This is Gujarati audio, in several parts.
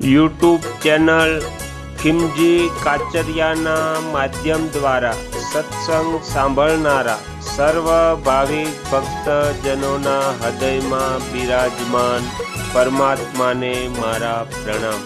યુટ્યુબ ચેનલ ખીમજી કાચરિયાના માધ્યમ દ્વારા સત્સંગ સાંભળનારા સર્વ ભાવિક ભક્તજનોના હૃદયમાં બિરાજમાન પરમાત્માને મારા પ્રણામ.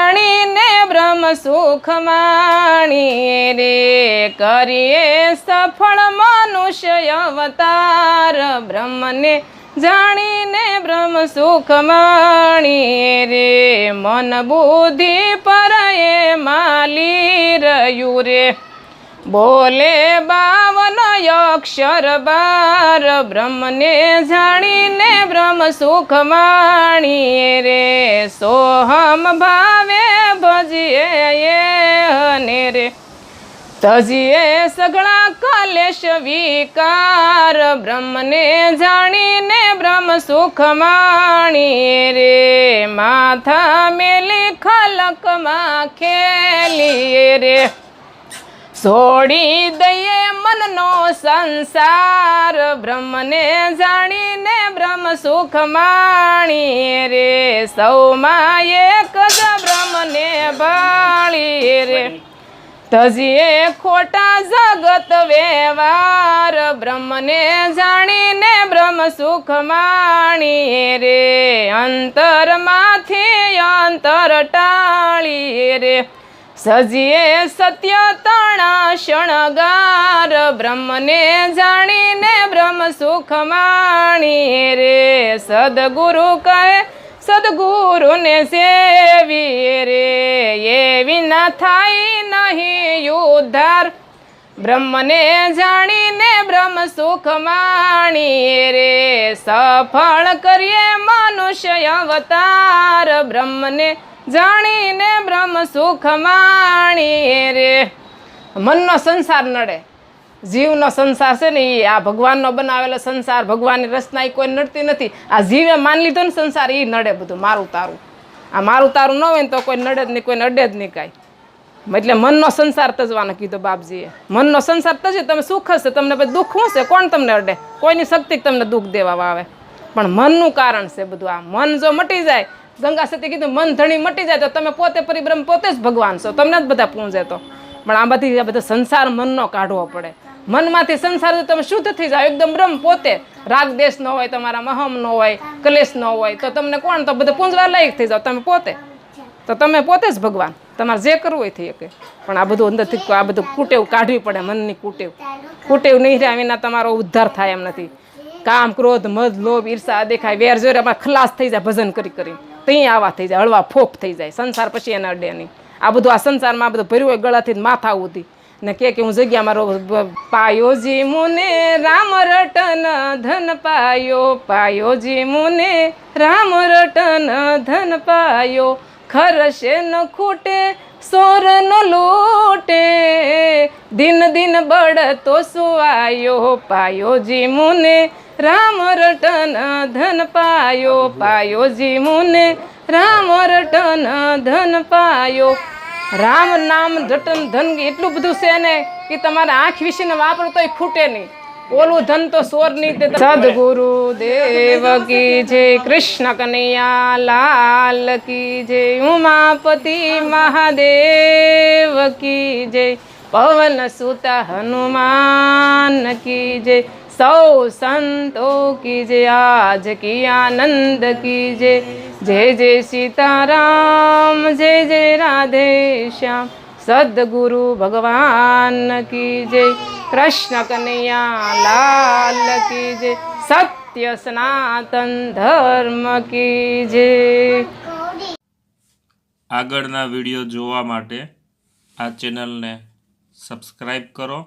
જાણીને બ્રહ્મ સુખ માણીએ રે, કરીએ સફળ મનુષ્ય અવતાર બ્રહ્મને જાણીને બ્રહ્મ સુખ માણીએ રે. મન બુદ્ધિ પર એ માલી રહ્યું રે. બોલે બાવન અક્ષર બાર. બ્રહ્મને જાણીને બ્રહ્મ સુખ માણીએ રે. સોહમ ભાવે ભજીએ રે તજીએ સગળા કલેશ વિકાર, બ્રહ્મને જાણીને બ્રહ્મ સુખ માણી રે. માથા મેલી ખલકમાં ખેલી રે. છોડી દઈએ મનનો સંસાર, બ્રહ્મને જાણીને બ્રહ્મ સુખ માણી રે. સૌમાં એક જ બ્રહ્મને ભાળી રે. તજીએ ખોટા જગત વ્યવહાર, બ્રહ્મને જાણીને બ્રહ્મ સુખ માણીએ રે. અંતરમાંથી અંતર ટાળીએ રે. સજીએ સત્ય તણા શણગાર, બ્રહ્મને જાણીને બ્રહ્મ સુખ માણીએ રે. સદગુરુ કહે, સદગુરુને સેવીએ રે. એ વિના થાય નહીં ઉદ્ધાર બ્રહ્મને જાણીને બ્રહ્મ સુખ માણીએ રે. સફળ કરીએ મનુષ્ય અવતાર. બ્રહ્મને જાણીને બ્રહ્મ સુખ માણીએ રે. મનનો સંસાર નડે. જીવનો સંસાર છે ને એ આ ભગવાનનો બનાવેલો સંસાર, ભગવાનની રચના એ કોઈ નડતી નથી. આ જીવે માન લીધો ને સંસાર એ નડે બધું, મારું તારું. આ મારું તારું ન હોય ને તો કોઈ નડે જ નહીં કોઈ નડે જ નહીં કાંઈ. એટલે મનનો સંસાર તજવાનો કીધો બાપજીએ. મનનો સંસાર તજે, તમે સુખ હશે, તમને પછી દુઃખ શું છે કોણ તમને અડે? કોઈની શક્તિ તમને દુઃખ દેવા આવે. પણ મનનું કારણ છે બધું આ. મન જો મટી જાય, ગંગા સતી કીધું, મન ધણી મટી જાય તો તમે પોતે પરિબ્રહ્મ પોતે જ ભગવાન છો. તમને જ બધા પૂંજે તો. પણ આ બધી આ બધો સંસાર મનનો કાઢવો પડે. મનમાંથી સંસાર જો તમે શુદ્ધ થઈ જાઓ. એકદમ બ્રહ્મ પોતે. રાગ દેશ ન હોય, તમારા મહમ ન હોય, કલેશ ન હોય, તો તમને કોણ? તો બધું પૂંજવા લાયક થઈ જાઓ તમે પોતે. તો તમે પોતે જ ભગવાન. તમારે જે કરવું હોય થઈ શકે પણ આ બધું અંદરથી આ બધું કુટેવ કાઢવી પડે, મનની કુટેવ. કુટેવ નહીં રહ્યા વિના તમારો ઉદ્ધાર થાય એમ નથી. કામ, ક્રોધ મધ લોભ, ઈર્ષા દેખાય, વેર જોર એમાં ખલાસ થઈ જાય ભજન કરી કરી ત્યાં આવા થઈ જાય, હળવા ફોફ થઈ જાય, સંસાર પછી એને અડે નહીં. આ બધું આ સંસારમાં આ બધું ભર્યું હોય ગળાથી માથા ઉધી. ને કે કે હું જગ્યા મારો પાયો જી મુને રામ રટન ધન પાયો પાયોજી મુને રામ રટન ધન પાયો. ખરશે ન ખૂટે, સોર ન લૂટે. દિન દિન બળતો સુવાયો પાયો જી મુને રામ રટન ધન પાયો પાયો જી મુને રામ રટન ધન પાયો. રામ નામ રટન ધન, એટલું બધું છે ને કે તમારા આંખ વિશેને વાપરો તોય ખૂટે નહીં. ઓલું ધન તો સોરની સદગુરુ દેવ કી જે કૃષ્ણ કનૈયા લાલ કી જે ઉમાપતિ મહાદેવ કી જે પવન સુત હનુમાન કી જે સૌ સંતો કી જે આજ કી આનંદ કી જે જય જય સીતારામ જય જય રાધે શ્યામ. સદગુરુ ભગવાન કી જય કૃષ્ણ કનૈયા લાલ કી જય સત્ય સનાતન ધર્મ કી જય આગળના વીડિયો જોવા માટે આ ચેનલને સબસ્ક્રાઈબ કરો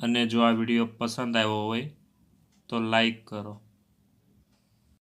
અને જો આ વીડિયો પસંદ આવ્યો હોય તો લાઈક કરો.